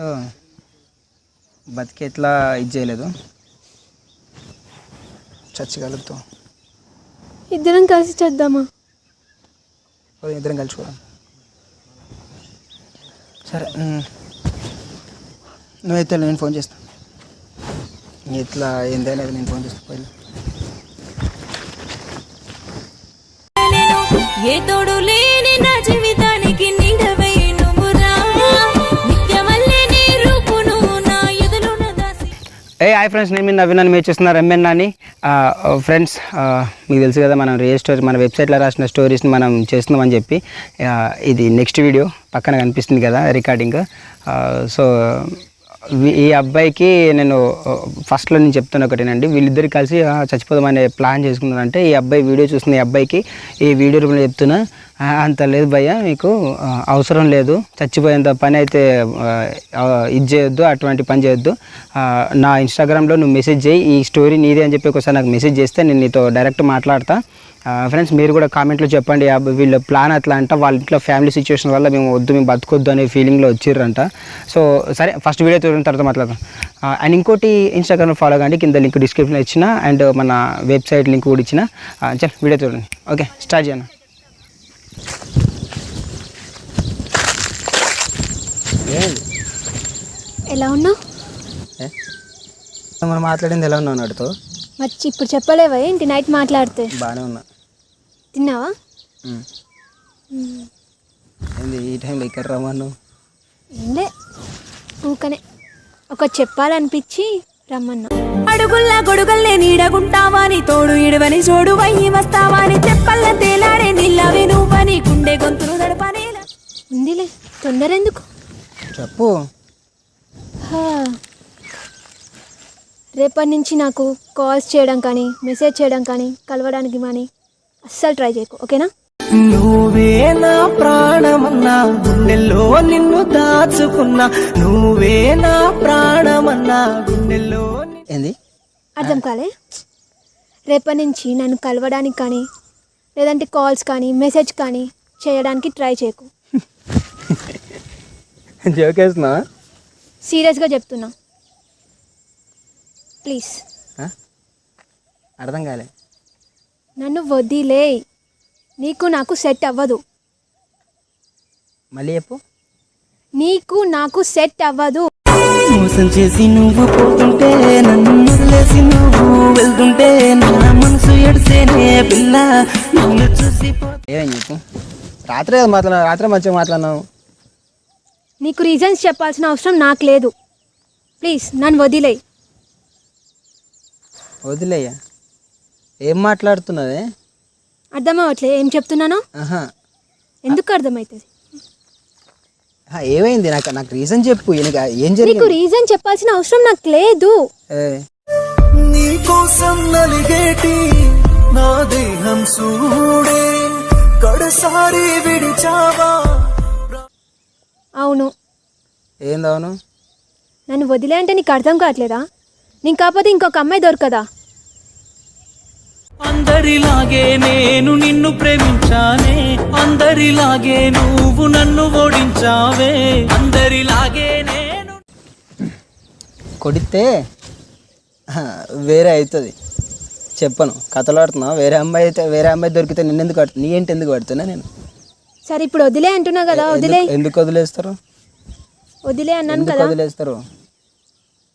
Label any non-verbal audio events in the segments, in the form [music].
So బతికి ఎట్లా ఇది చేయలేదు. చచ్చగలుగుతాం. ఇద్దరం కలిసి చేద్దామా? ఇద్దరం కలుసుకోవడం సరే. నువ్వైతే నేను ఫోన్ చేస్తాను ఎట్లా ఏందైనా నేను ఫోన్ చేస్తాను పోయి ఏ తోడు లేని నా జీవితానికి ఏ హాయ్ ఫ్రెండ్స్ నేను మీ నవీన్ మీరు చూస్తున్నారు ఎంఎన్ అని ఫ్రెండ్స్ మీకు తెలుసు కదా మనం రియల్ స్టోరీ మన వెబ్సైట్లో రాసిన స్టోరీస్ని మనం చేస్తున్నామని చెప్పి. ఇది నెక్స్ట్ వీడియో పక్కన కనిపిస్తుంది కదా రికార్డింగ్ సో ఈ అబ్బాయికి నేను ఫస్ట్లో నేను చెప్తాను ఒకటేనండి. వీళ్ళిద్దరు కలిసి చచ్చిపోదామని చచ్చిపోదామనే ప్లాన్ చేసుకున్నారంటే ఈ అబ్బాయి వీడియో చూస్తున్న ఈ అబ్బాయికి ఈ వీడియో రూపంలో చెప్తున్నా అంత లేదు భయ్య మీకు అవసరం లేదు. చచ్చిపోయేంత పని అయితే ఇది చేయొద్దు అటువంటి పని చేయొద్దు. నా ఇన్స్టాగ్రామ్లో నువ్వు మెసేజ్ చేయి ఈ స్టోరీ నీదే అని చెప్పి ఒకసారి నాకు మెసేజ్ చేస్తే నేను నీతో డైరెక్ట్ మాట్లాడతా. ఫ్రెండ్స్ మీరు కూడా కామెంట్లో చెప్పండి. వీళ్ళ ప్లాన్ అట్లా అంట? వాళ్ళ ఇంట్లో ఫ్యామిలీ సిచ్యువేషన్ వల్ల మేము వద్దు మేము బతకొద్దు అనే ఫీలింగ్లో వచ్చిర్రంట. సో సరే ఫస్ట్ వీడియో చూసిన తర్వాత మాట్లాడదాం. అండ్ ఇంకోటి ఇన్స్టాగ్రామ్లో ఫాలో కండి. కింద లింక్ డిస్క్రిప్షన్లో ఇచ్చిన అండ్ మన వెబ్సైట్ లింక్ కూడా ఇచ్చిన. చల్ వీడియో చూడండి. ఓకే స్టార్ట్ చేయను ఎలా ఉన్నావు? మనం మాట్లాడింది ఎలా ఉన్నావు అడుతో మరి ఇప్పుడు చెప్పలేవా? ఏంటి నైట్ మాట్లాడితే? బాగానే ఉన్నా. తిన్నావా. ఏంది ఈ టైంలో ఇక్కడ రమ్మను ఏంలే ఊకనే. ఒక చెప్పాలనిపించి రమ్మన్నా. అడుగుల్లా గొడుగల్లే నీడగుంటావాని తోడు ఇడవని చోడు వయ్యి వస్తావాని చెప్పల్ల తేలాడే నిల్లవే నువ్వని గుండె గొంతులు దడపనేలా ఉందిలే తొందర ఎందుకు చెప్పు. హా. రేపటి నుంచి నాకు కాల్స్ చేయడం కానీ మెసేజ్ చేయడం కానీ కలవడానికి కానీ అస్సలు ట్రై చేయకు ఓకేనా? నువ్వే నా ప్రాణమన్నా గుండెల్లో నిన్ను దాచుకున్నా. నువ్వే నా ప్రాణమన్నా గుండెల్లో ఏంది? అర్థం కాలే? రేపటి నుంచి నన్ను కలవడానికి కానీ లేదంటే కాల్స్ కానీ మెసేజ్ కానీ చేయడానికి ట్రై చేయకు. [laughs] జోకేస్తున్నా సీరియస్గా చెప్తున్నా. ప్లీజ్. అర్థం కాలే. నన్ను వదిలే. నీకు నాకు సెట్ అవ్వదు. మళ్ళీ చెప్పు. నీకు నాకు సెట్ అవ్వదు. మోసం చేసి నువ్వు పోతుంటే నన్ను వదిలేసి నువ్వు వెళ్తుంటే నా మనసు ఎడిసేనే పిల్ల నిన్ను చూసి ఏమని చెప్పు? రాత్రే కదా మాట్లాడినా రాత్రే మంచిగా మాట్లాడినావు. నీకు రీజన్స్ చెప్పాల్సిన అవసరం నాకు లేదు. ప్లీజ్ నన్ను వదిలే. వదిలేయ్యా. ఏం మాట్లాడుతున్నదే? అర్థం అవ్వట్లే ఏం చెప్తున్నానో? ఆహా. ఎందుకు అర్థమవుతుంది ఆ, ఏమైంది? నాకు నాకు రీజన్ చెప్పు ఈయనకి ఏం నీకు జరిగింది రీజన్ చెప్పాల్సిన అవసరం నాకు లేదు. ఏ, నీ కోసం నలిగేటి నా దేహం సూడే. కడసారి విడిచావా? అవును. ఏంది అవును నన్ను వదిలే అంటే నీకు అర్థం కావట్లేదా? నేను కాకపోతే ఇంకొక అమ్మాయి దొరకదా? అందరిలాగే నేను నిన్ను ప్రేమించానే అందరిలాగే నువ్వు నన్ను ఓడించావే. అందరిలాగే నేను కొడితే వేరే అవుతుంది. చెప్పను కథలు ఆడుతున్నావు వేరే అమ్మాయి అయితే వేరే అమ్మాయి దొరికితే నిన్ను ఎందుకు ఆడుతున్నా నీ ఏంటి ఎందుకు పడుతున్నా నేను? సరే ఇప్పుడు వదిలే అంటున్నా కదా వదిలే. ఎందుకు- వదిలేస్తారు? వదిలే అన్నాను ఎందుకు కదా. వదిలేస్తారు?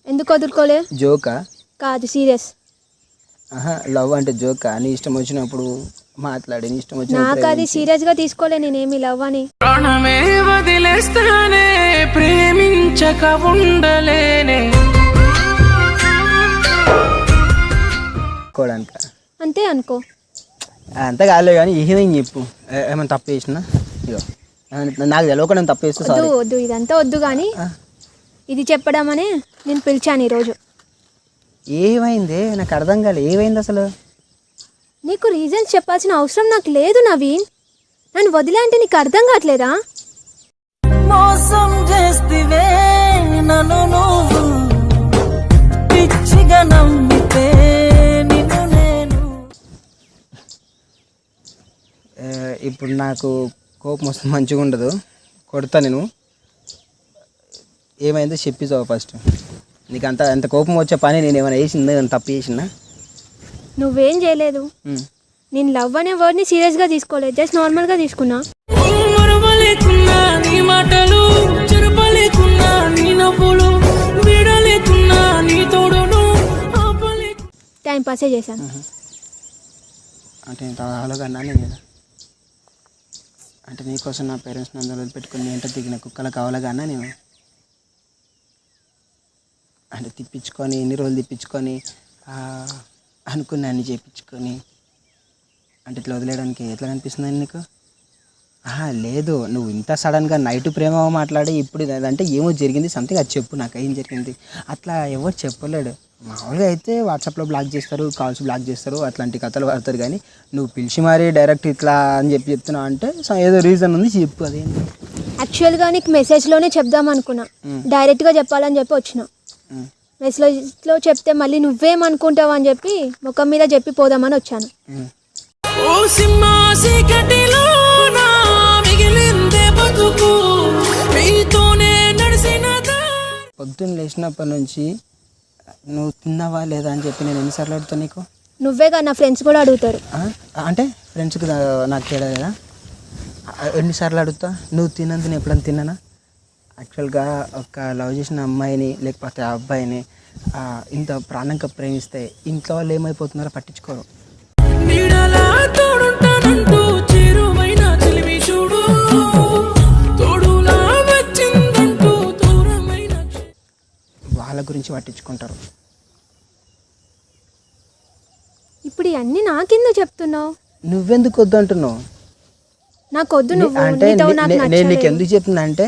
ఎందుకు వదులుకోలే? జోకా? కాదు సీరియస్. ఆహా లవ్ అంటే జోకా? నీ ఇష్టం వచ్చినప్పుడు మాట్లాడి నీ ఇష్టం నాకు వచ్చినప్పుడు అది సీరియస్గా తీసుకోలే నేనేమి లవ్ అని. ప్రాణమే వదిలేస్తానే ప్రేమించక ఉండలేనే. అంతే అనుకో. అంత కాలే కానీ ఏమేం చెప్పు. ఏ- ఏమైనా తప్పు చేసినా? ఇగో. నాకు తెలియక నేను తప్పు చేస్తే వద్దు సారీ వద్దు ఇదంతా వద్దు కానీ ఇది చెప్పడమనే నేను పిలిచాను ఈరోజు. ఏమైంది? నాకు అర్థం కాలే. ఏమైంది అసలు? నీకు రీజన్స్ చెప్పాల్సిన అవసరం నాకు లేదు నవీన్. నన్ను వదిలే అంటే నీకు అర్థం కావట్లేదా? మోసం చేస్తివే నన్ను నువ్వు. పిచ్చిగా నమ్మితే నిన్ను నేను. ఏ, ఇప్పుడు నాకు కోపం వస్తే మంచిగా ఉండదు కొడతా నేను. ఏమైందో చెప్పిస్తావు ఫస్ట్ నీకు అంత అంత కోపం వచ్చే పని నేను ఏమైనా వేసిందా ఏమైనా తప్పు చేసిందా? నువ్వేం చేయలేదు. నేను లవ్ అనే వర్డ్ని సీరియస్గా తీసుకోలేదు. జస్ట్ నార్మల్గా తీసుకున్నా. మరవలేకున్నా నీ మాటలు చెరపలేకున్నా నీ నవ్వులు వీడలేకున్నా నీ తోడును ఆపలే టైం పాసే చేశాను. అంటే కదా. అంటే నీకోసం నా పేరెంట్స్ నందరూ వదిలిపెట్టుకుని నీ ఎంట దిగిన కుక్కల కావాలగా అన్నా నేను అంటే తిప్పించుకొని ఎన్ని రోజులు తిప్పించుకొని అనుకున్న అన్ని చేయించుకొని అంటే ఇట్లా వదిలేయడానికి ఎట్లా కనిపిస్తుంది నీకు? ఆహా, లేదు. నువ్వు ఇంత సడన్గా నైట్ ప్రేమ మాట్లాడి ఇప్పుడు అంటే ఏమో జరిగింది సంథింగ్ అది చెప్పు నాకు ఏం జరిగింది. అట్లా ఎవరు చెప్పలేడు. మామూలుగా అయితే వాట్సాప్లో బ్లాక్ చేస్తారు కాల్స్ బ్లాక్ చేస్తారు అట్లాంటి కథలు పడతారు కానీ నువ్వు పిలిచి మరీ డైరెక్ట్ ఇట్లా అని చెప్పి చెప్తున్నావు అంటే ఏదో రీజన్ ఉంది చెప్పు అదేంటి? యాక్చువల్గా నీకు మెసేజ్లోనే చెప్దాం అనుకున్నా. డైరెక్ట్గా చెప్పాలని చెప్పి వచ్చిన. మెసేజ్లో చెప్తే మళ్ళీ నువ్వేమనుకుంటావు అని చెప్పి ముఖం మీద చెప్పి పోదామని వచ్చాను. పొద్దున్న లేచినప్పటి నుంచి నువ్వు తిన్నావా లేదా అని చెప్పి నేను ఎన్నిసార్లు అడుగుతా నీకు? నువ్వేగా నా ఫ్రెండ్స్ కూడా అడుగుతారు? అంటే ఫ్రెండ్స్కి నాకు తేడా లేదా? ఎన్నిసార్లు అడుగుతా? నువ్వు తినంది నేను ఎప్పుడైనా తిన్నానా? యాక్చువల్గా ఒక లవ్ చేసిన అమ్మాయిని లేకపోతే ఆ అబ్బాయిని ఆ, ఇంత ప్రాణంగా ప్రేమిస్తే ఇంట్లో వాళ్ళు ఏమైపోతున్నారో పట్టించుకోరు. నీడలా తోడుంటానంటూ చేరువైన చెలిమి చూడు. తోడులా వచ్చిందంటూ దూరమైన వాళ్ళ గురించి పట్టించుకుంటారు. ఇప్పుడు ఇవన్నీ నాకెందుకు చెప్తున్నావు? నువ్వెందుకు వద్దు అంటున్నావు నాకు వద్దు నువ్వు అంటే నేను నీకు. ఎందుకు చెప్తున్నా అంటే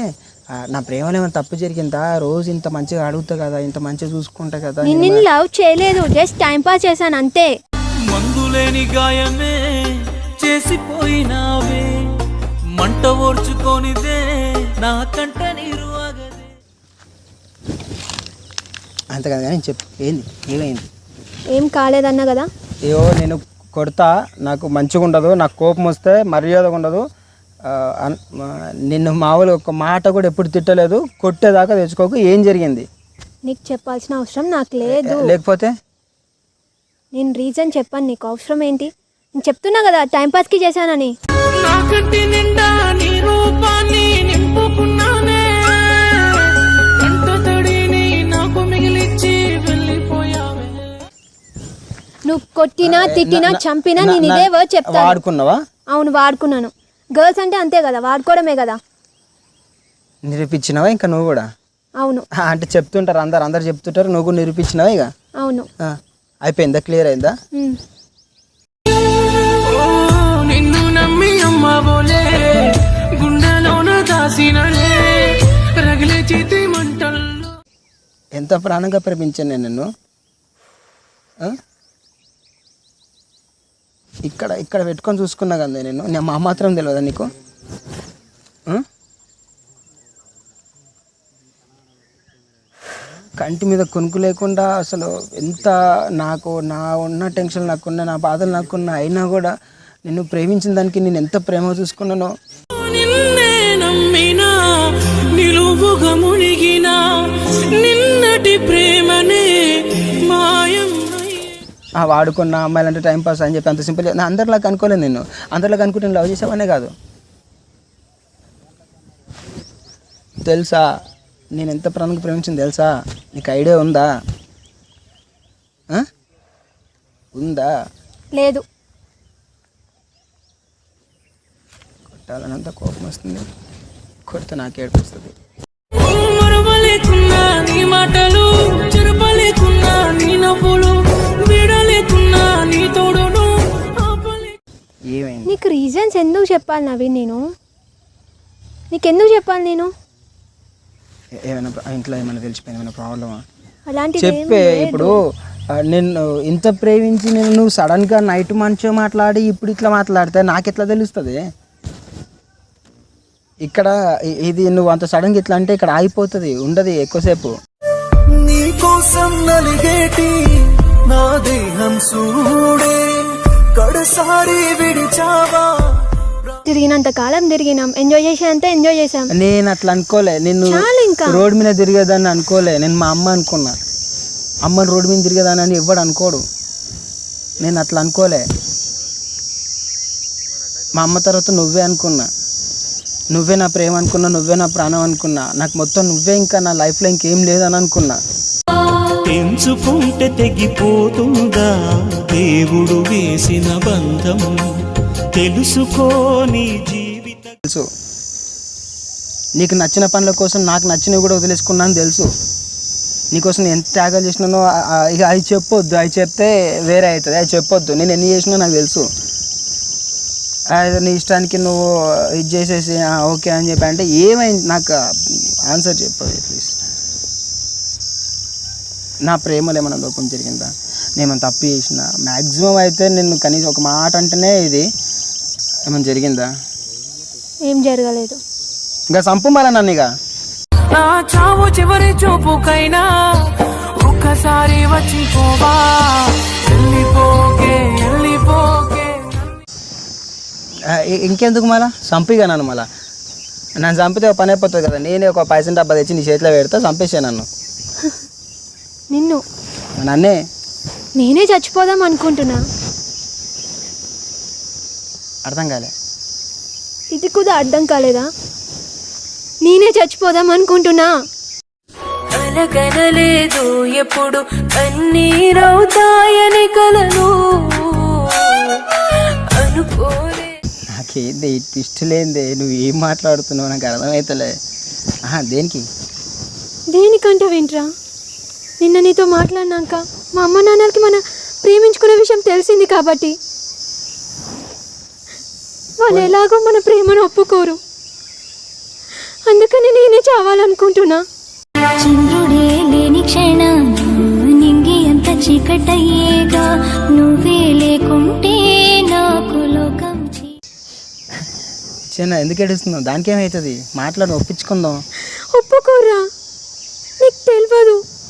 నా ప్రేమలో ఏమైనా తప్పు జరిగిందా? రోజు ఇంత మంచిగా అడుగుతా కదా ఇంత మంచిగా చూసుకుంటా కదా నేను నిన్ను లవ్ చేయలేదు జస్ట్ టైం పాస్ చేశాను అంతే. మందులేని గాయమే చేసిపోయినావే. మంట ఓర్చుకోనిదే నా కంట నీరు ఆగదే. అంతే కదా కానీ చెప్పు ఏంది ఏమైంది? ఏం కాలేదన్నా కదా? అయ్యో నేను కొడతా నాకు మంచిగా ఉండదు నాకు కోపం వస్తే మర్యాదగా ఉండదు నిన్ను మామూలు ఒక మాట కూడా ఎప్పుడు తిట్టలేదు కొట్టేదాకా తెచ్చుకోకు ఏం జరిగింది? నీకు చెప్పాల్సిన అవసరం నాకు లేదు. లేకపోతే? నేను రీజన్ చెప్పాను నీకు అవసరం ఏంటి? నేను చెప్తున్నా కదా టైం పాస్కి చేశానని. నా కంటి నిండా నీ రూపాన్ని నింపుకున్నానే. కంట తడిని నాకు మిగిలిచ్చి వెళ్ళిపోయావే. నువ్వు కొట్టినా తిట్టినా చంపినా నేను ఇదే వర్డ్ చెప్తాను. వాడుకున్నావా? అవును వాడుకున్నాను. గర్ల్స్ అంటే అంతే కదా వాడుకోవడమే కదా. నిరూపించినావా ఇంకా నువ్వు కూడా? అవును. ఆ, అంటే చెప్తుంటారు అందరు అందరు చెప్తుంటారు నువ్వు కూడా నిరూపించినావా ఇక? అవును. ఆ, అయిపోయిందా క్లియర్ అయిందా? ఉమ్. ఓ నిన్ను నమ్మి అమ్మబోలే గుండెలోన దాసినలే రగిలే చేతి మంటల్లో. ఎంత ప్రాణంగా ప్రేమించాను నేను నిన్ను? ఇక్కడ ఇక్కడ పెట్టుకొని చూసుకున్నా కదా నేను. నేను మా మాత్రం తెలియదా నీకు? కంటి మీద కొనుక్కు లేకుండా అసలు ఎంత నాకు నా ఉన్న టెన్షన్ నాకున్న నా బాధలు నాకున్న అయినా కూడా నిన్ను ప్రేమించిన దానికి నేను ఎంత ప్రేమ చూసుకున్నానో. నిలువుగా నిన్నటి ప్రేమనే మా వాడుకున్న అమ్మాయిలు అంటే టైం పాస్ అని చెప్పి అంత సింపుల్ నా అందరిలాగా అనుకోలేదు నేను అందరిలాగా అనుకుంటే నేను లవ్ చేసావనే కాదు. తెలుసా? నేను ఎంత ప్రాణంగా ప్రేమించింది తెలుసా? నీకు ఐడియా ఉందా? ఉందా? లేదు. కొట్టాలనంత కోపం వస్తుంది. కొడితే నాకు ఏడుపు వస్తుంది. మరవలేకున్నా నీ మాటలు చెరపలేకున్నా నీ నవ్వులు వీడలేకున్నా నీ తోడును ఆపలే. ఏమైంది? నీకు రీజన్స్ ఎందుకు చెప్పాలి నవీన్ నేను? నీకెందుకు చెప్పాలి నేను? ఏమైనా ఇంట్లో ఏమైనా తెలిసిపోయింది? ఏమైనా ప్రాబ్లమా అలాంటిది ఏమీ చెప్పే. ఇప్పుడు ఆ, నిన్ను ఇంత ప్రేమించి నేను నువ్వు సడన్గా నైట్ మంచిగా మాట్లాడి ఇప్పుడు ఇట్లా మాట్లాడితే నాకెట్లా తెలుస్తుంది? ఇక్కడ ఇది నువ్వు అంత సడన్గా ఇట్లా అంటే ఇక్కడ ఆగిపోతుంది ఉండదు ఎక్కువసేపు. నీ కోసం నలిగేటి నా దేహం సూడే కడసారి విడిచావా? తిరిగినంత కాలం తిరిగినాం. ఎంజాయ్ చేసేంత ఎంజాయ్ చేసాం నేను అట్లా అనుకోలే. నేను చాలు ఇంకా. రోడ్ మీద తిరిగేదాన్ని అనుకోలే. నేను మా అమ్మ అనుకున్నా. అమ్మని రోడ్డు మీద తిరిగేదాన్ని అని ఎవడు అనుకోడు. నేను అట్లా అనుకోలే. మా అమ్మ తర్వాత నువ్వే అనుకున్నా. నువ్వే నా ప్రేమ అనుకున్నా నువ్వే నా ప్రాణం అనుకున్నా. నాకు మొత్తం నువ్వే ఇంకా నా లైఫ్లో ఇంకేం లేదని అనుకున్నా. తెంచుకుంటే తెగిపోతుందా? దేవుడు వేసిన బంధం తెలుసుకోని జీవిత తెలుసు. నీకు నచ్చిన పనుల కోసం నాకు నచ్చినవి కూడా వదిలేసుకున్నాను తెలుసు. నీకోసం నేను ఎంత త్యాగాలు చేసినానో ఇక అది చెప్పొద్దు. అవి చెప్తే వేరే అవుతుంది. అది చెప్పొద్దు. నేను ఎన్ని చేసినా నాకు తెలుసు. అది నీ ఇష్టానికి నువ్వు ఇది చేసేసి ఓకే అని చెప్పి అంటే ఏమైంది? నాకు ఆన్సర్ చెప్పదు ప్లీజ్ నా ప్రేమలో ఏమైనా లోపం జరిగిందా? నేను తప్పు చేసిన? మ్యాక్సిమం అయితే నేను కనీసం ఒక మాట అంటేనే ఇది ఏమైనా జరిగిందా? ఏం జరగలేదు. ఇంకా సంపు నన్ను ఇక. నా చావు చివరి చూపుకైనా ఒక్కసారి వచ్చిపోవా. వెళ్ళిపోకే వెళ్ళిపోకే. ఇంకెందుకు మళ్ళా? చంపిగా నన్ను మళ్ళా. నన్ను చంపితే ఒక పని అయిపోతుంది కదా నేనే ఒక పైసలు డబ్బా తెచ్చి నీ చేతిలో పెడతా చంపేసా నన్ను. నిన్ను. నన్నే? నేనే చచ్చిపోదాం అనుకుంటున్నా. అర్థం కాలే. ఇది కూడా అర్థం కాలేదా? నేనే చచ్చిపోదాం అనుకుంటున్నా. కలగనలేదు ఎప్పుడు కన్నీరవుతాయని కలను. అనుకోలే. నాకేంది ఈ ట్విస్ట్ లేనిదే? నువ్వు ఏం మాట్లాడుతున్నావు? నాకు అర్థమవుతలే ఆహా దేనికి? దేనికంటే వింట్రా? నిన్న నీతో మాట్లాడినాక మా అమ్మ నాన్నలకి మన ప్రేమించుకునే విషయం తెలిసింది కాబట్టి. వాళ్ళు ఎలాగో మన ప్రేమను ఒప్పుకోరు. అందుకని నేనే చావాలనుకుంటున్నా. చంద్రుడే లేని క్షణాన నింగి అంత చీకటయ్యేగా నువ్వే లేకుంటే నాకు లోకం చిన్న ఎందుకు ఏడుస్తున్నావు? దానికి ఏమవుతుంది మాట్లాడు ఒప్పించుకుందాం. ఒప్పుకోరా.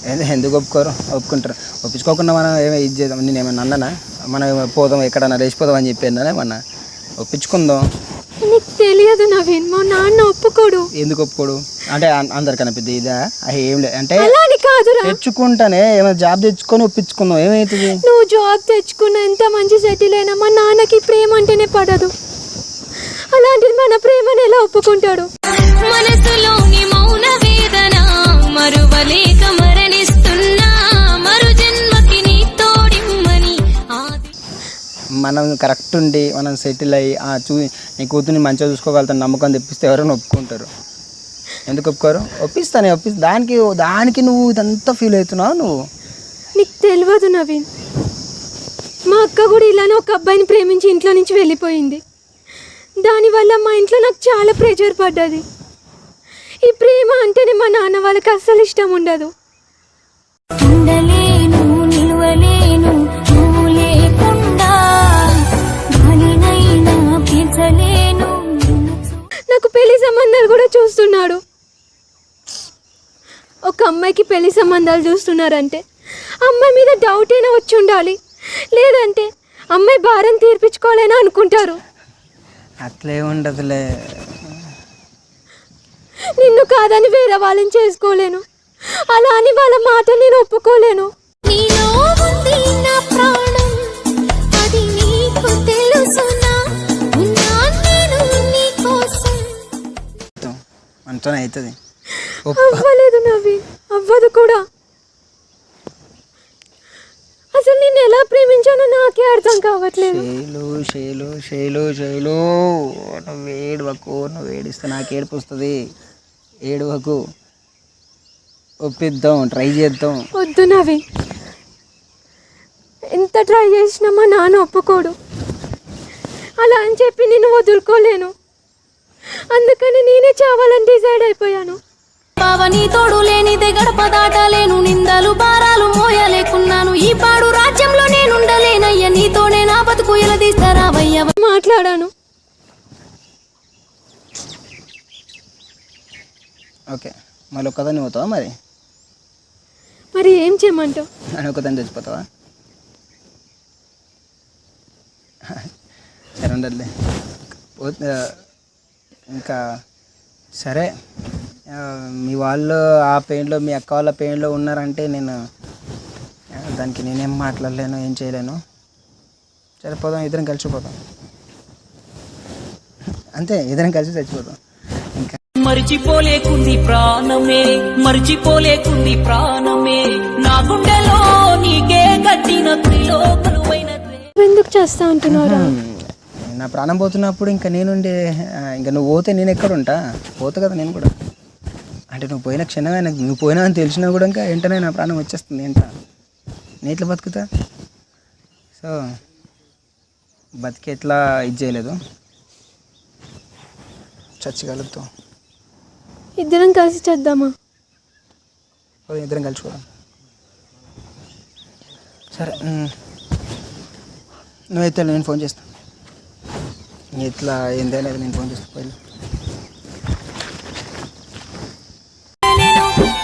ఎందుకు ఒప్పుకోరు? ఒప్పుకుంటారు. ఒప్పించుకోకుండా మనం ఏమో ఇది చేద్దాం? నేను ఏమైనా అన్నానా? మనం ఏమో పోదాం ఎక్కడన్నా లేచిపోదాం అని చెప్పాను ఏమన్నా? ఒప్పించుకుందాం. నీకు తెలియదు నవీన్ మా నాన్న ఒప్పుకోడు. ఎందుకు ఒప్పుకోడు? అంటే అం- అందరికన్నా పెద్ద ఇదా? అవి ఏం లేదు అంటే అలా అని కాదురా. తెచ్చుకుంటానే ఏమైనా జాబ్ తెచ్చుకొని ఒప్పించుకుందాం. ఏమవుతుంది నువ్వు జాబ్ తెచ్చుకున్న ఎంత మంచి సెటిల్ అయినా మా నాన్నకి ప్రేమ అంటేనే పడదు. అలాంటిది మన ప్రేమను ఎలా ఒప్పుకుంటాడు? మనసులోని మనం కరెక్ట్ ఉండి మనం సెటిల్ అయ్యి ఆ చూ నీ కూతుర్ని మంచిగా చూసుకోగలుగుతాను నమ్మకం తెప్పిస్తే ఎవరైనా ఒప్పుకుంటారు. ఎందుకు ఒప్పుకోరు? ఒప్పిస్తానే ఒప్పిస్తా. దానికి దానికి నువ్వు ఇదంతా ఫీల్ అవుతున్నావు నువ్వు? నీకు తెలియదు నవీన్. మా అక్క కూడా ఇలానే ఒక అబ్బాయిని ప్రేమించి ఇంట్లో నుంచి వెళ్ళిపోయింది. దానివల్ల మా ఇంట్లో నాకు చాలా ప్రెషర్ పడ్డది. ఈ ప్రేమ అంటేనే మా నాన్న వాళ్ళకి అస్సలు ఇష్టం ఉండదు. ఉండలేను నిలవలేను. అమ్మాయికి పెళ్ళి సంబంధాలు చూస్తున్నారంటే అమ్మాయి మీద డౌట్ అయినా వచ్చి ఉండాలి. లేదంటే అమ్మాయి భారం తీర్పించుకోలేనా అనుకుంటారు. అట్లే ఉండదులే. నిన్ను కాదని వేరే వాళ్ళని చేసుకోలేను. అలా అని వాళ్ళ మాట నేను ఒప్పుకోలేను. నీలో ఉంది నా ప్రాణం. అది నీకు తెలుసునా? ఉన్నా నేను నీకోసం. మనతోనే అవుతుంది. అవ్వలేదు నవ్వి. అవ్వదు కూడా. అసలు నేను ఎలా ప్రేమించానో నాకే అర్థం కావట్లేదు. శైలు శైలు శైలు శైలు నువ్వు ఏడవకు నువ్వు ఏడిస్తే నాకు ఏడుపు వస్తుంది. ఏడవకు. ఒప్పిద్దాం ట్రై చేద్దాం. వద్దు నవి ఎంత ట్రై చేసినా మా నాన్న ఒప్పుకోడు. అలా అని చెప్పి నేను వదులుకోలేను. అందుకని నేనే చావాలని డిసైడ్ అయిపోయాను. పావని తోడు లేనిదే గడప దాటలేను నిందలు భారాలు మోయలేకున్నాను. ఈ పాడు రాజ్యంలో నేనుండలేనయ్య నీతోనే నా బతుకు ఎలదీస్తారా వయ్య మాట్లాడాను. ఓకే మళ్ళీ ఒక్కదాన్ని పోతావా మరి? మరి ఏం చేయమంటావు? అని ఒక్కదాన్ని చచ్చిపోతావా? సరే ఉండదులే. ఇంకా సరే. మీ వాళ్ళు ఆ పెయిన్లో మీ అక్క వాళ్ళ పెయిన్లో ఉన్నారంటే నేను దానికి నేనేం మాట్లాడలేను ఏం చేయలేను. సరే పోదాం ఇద్దరం కలిసిపోదాం అంతే ఇద్దరం కలిసి చచ్చిపోదాం. ఇంకా మరిచిపోలేకుంది ప్రాణమే మరిచిపోలేకుంది ప్రాణమే. నా గుండెలో నీకే కట్టిన ఎందుకు చేస్తా అంటున్నారా నా ప్రాణం పోతున్నప్పుడు ఇంకా నేనుండే ఇంకా నువ్వు పోతే నేను ఎక్కడ ఉంటా పోతా కదా నేను కూడా. అంటే నువ్వు పోయిన క్షణమే నాకు నువ్వు పోయినా అని తెలిసినా కూడా ఇంకా వెంటనే నా ప్రాణం వచ్చేస్తుంది ఏంట? నేను ఎట్లా బతుకుతా? సో బతికి ఎట్లా ఇది చేయలేదు. చచ్చిగలుగుతాం ఇద్దరం కలిసి చేద్దామా? ఇద్దరం కలిసిపోదాం సరే ఉమ్. నువ్వైతే నేను ఫోన్ చేస్తాను ఎట్లా ఏందే లేదు నేను ఫోన్ చేస్తాను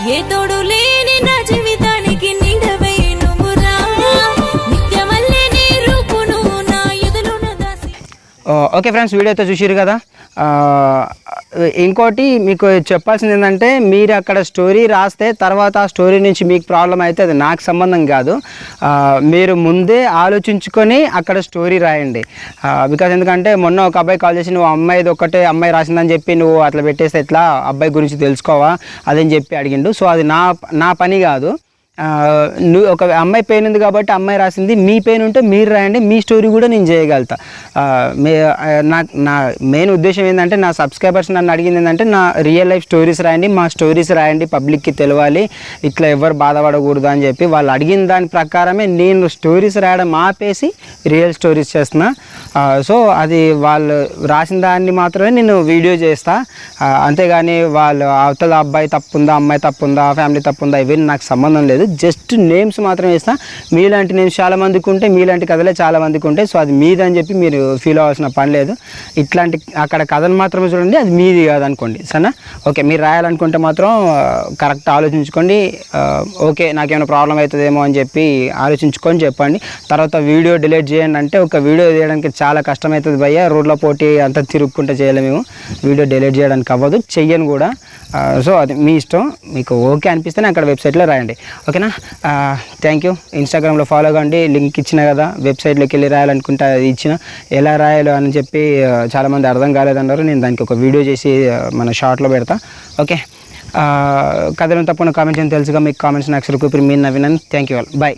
ఏ తోడు లేని నా జీవితానికి నీడవై నువ్వురా నిత్యమల్లే నీ రూపును నా ఎదులున దాసి. ఓ, ఓకే ఫ్రెండ్స్ వీడియో అయితే చూసిరు కదా? ఇంకోటి మీకు చెప్పాల్సింది ఏంటంటే మీరు అక్కడ స్టోరీ రాస్తే తర్వాత ఆ స్టోరీ నుంచి మీకు ప్రాబ్లం అయితే అది నాకు సంబంధం కాదు. మీరు ముందే ఆలోచించుకొని అక్కడ స్టోరీ రాయండి. బికాజ్ ఎందుకంటే మొన్న ఒక అబ్బాయి కాల్ చేసి నువ్వు అమ్మాయిది ఒకటే అమ్మాయి రాసిందని చెప్పి నువ్వు అట్లా పెట్టేస్తే ఎట్లా? అబ్బాయి గురించి తెలుసుకోవా? అదని చెప్పి అడిగిండు. సో అది నా నా పని కాదు. నువ్వు ఒక అమ్మాయి పెయిన్ ఉంది కాబట్టి అమ్మాయి రాసింది మీ పెయిన్ ఉంటే మీరు రాయండి మీ స్టోరీ కూడా నేను చేయగలుగుతా. మే నా నా మెయిన్ ఉద్దేశం ఏంటంటే నా సబ్స్క్రైబర్స్ నన్ను అడిగింది ఏంటంటే నా రియల్ లైఫ్ స్టోరీస్ రాయండి మా స్టోరీస్ రాయండి పబ్లిక్కి తెలవాలి ఇట్లా ఎవరు బాధపడకూడదు అని చెప్పి వాళ్ళు అడిగిన దాని ప్రకారమే నేను స్టోరీస్ రాయడం ఆపేసి రియల్ స్టోరీస్ చేస్తున్నా. సో అది వాళ్ళు రాసిన దాన్ని మాత్రమే నేను వీడియో చేస్తా. అంతేగాని వాళ్ళు అవతల అబ్బాయి తప్పుందా అమ్మాయి తప్పుందా ఫ్యామిలీ తప్పుందా ఇవన్నీ నాకు సంబంధం లేదు. జస్ట్ నేమ్స్ మాత్రమే ఇస్తా మీలాంటి నేమ్స్ చాలా మందికి ఉంటే మీలాంటి కథలే చాలామందికి ఉంటాయి. సో అది మీదని చెప్పి మీరు ఫీల్ అవ్వాల్సిన పని లేదు. ఇట్లాంటి అక్కడ కథలు మాత్రమే చూడండి అది మీది కాదనుకోండి. సరేనా? ఓకే మీరు రాయాలనుకుంటే మాత్రం uh, కరెక్ట్ ఆలోచించుకోండి. Uh, ఓకే నాకేమైనా ప్రాబ్లం అవుతుందేమో అని చెప్పి ఆలోచించుకొని చెప్పండి. తర్వాత వీడియో డిలీట్ చేయండి అంటే ఒక వీడియో తీయడానికి చాలా కష్టమవుతుంది భయ్య. రోడ్లో పోటీ అంతా తిరుక్కుంటే చేయలేము మేము. వీడియో డిలీట్ చేయడానికి అవ్వదు చెయ్యను కూడా. Uh, సో అది మీ ఇష్టం. మీకు ఓకే అనిపిస్తేనే అక్కడ వెబ్సైట్లో రాయండి. ఓకేనా? థ్యాంక్ యూ ఇన్స్టాగ్రామ్లో ఫాలో కండి. లింక్ ఇచ్చిన కదా వెబ్సైట్లోకి వెళ్ళి రాయాలనుకుంటే అది ఇచ్చిన. ఎలా రాయాలో అని చెప్పి చాలామంది అర్థం కాలేదన్నారు. నేను దానికి ఒక వీడియో చేసి మన షార్ట్లో పెడతా. ఓకే? కథలను తప్పకుండా కామెంట్స్ అని తెలుసుగా మీకు కామెంట్స్ నాకు ఇప్పుడు మీ Naveen thank you all bye